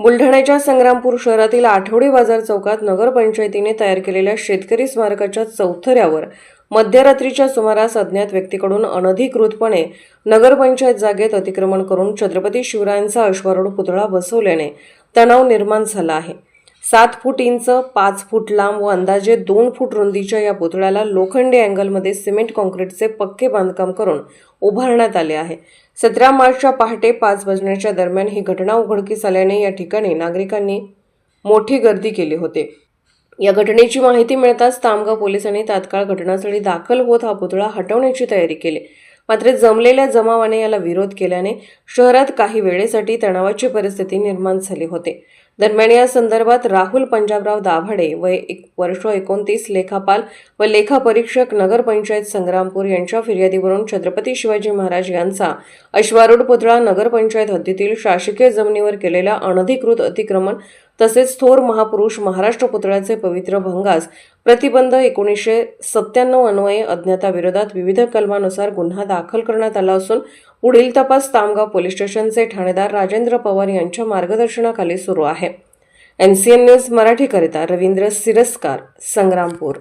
बुलढाण्याच्या संग्रामपूर शहरातील आठवडी बाजार चौकात नगरपंचायतीने तयार केलेल्या शेतकरी स्मारकाच्या चौथऱ्यावर मध्यरात्रीच्या सुमारास अज्ञात व्यक्तीकडून अनधिकृतपणे नगरपंचायत जागेत अतिक्रमण करून छत्रपती शिवरायांचा अश्वारूढ पुतळा बसवल्याने तणाव निर्माण झाला आहे. सात फूट इंच पाच फूट लांब व अंदाजे दोन फूट रुंदीच्या या पुतळ्याला लोखंडी अँगलमध्ये सिमेंट कॉन्क्रीटचे पक्के बांधकाम करून उभारण्यात आले आहे. सतरा मार्चच्या पहाटे पाच वाजण्याच्या दरम्यान ही घटना उघडकीस आल्याने या ठिकाणी नागरिकांनी मोठी गर्दी केली होती. या घटनेची माहिती मिळताच तामगाव पोलिसांनी तात्काळ घटनास्थळी दाखल होत हा पुतळा हटवण्याची तयारी केली. मात्र जमलेल्या जमावाने याला विरोध केल्याने शहरात काही वेळेसाठी तणावाची परिस्थिती निर्माण झाली होती. दरम्यान या संदर्भात राहुल पंजाबराव दाभाडे वय एक वर्ष एकोणतीस लेखापाल व लेखापरीक्षक नगरपंचायत संग्रामपूर यांच्या फिर्यादीवरून छत्रपती शिवाजी महाराज यांचा अश्वारूढ पुतळा नगरपंचायत हद्दीतील शासकीय जमिनीवर केलेला अनधिकृत अतिक्रमण तसेच थोर महापुरुष महाराष्ट्र पुतळ्याचे पवित्र भंगास प्रतिबंध एकोणीसशे सत्त्याण्णव अन्वये अज्ञाताविरोधात विविध कलमानुसार गुन्हा दाखल करण्यात आला असून पुढील तपास तामगाव पोलीस स्टेशनचे ठाणेदार राजेंद्र पवार यांच्या मार्गदर्शनाखाली सुरू आहे. एन सी एन न्यूज मराठीकरिता रवींद्र सिरस्कार संग्रामपूर.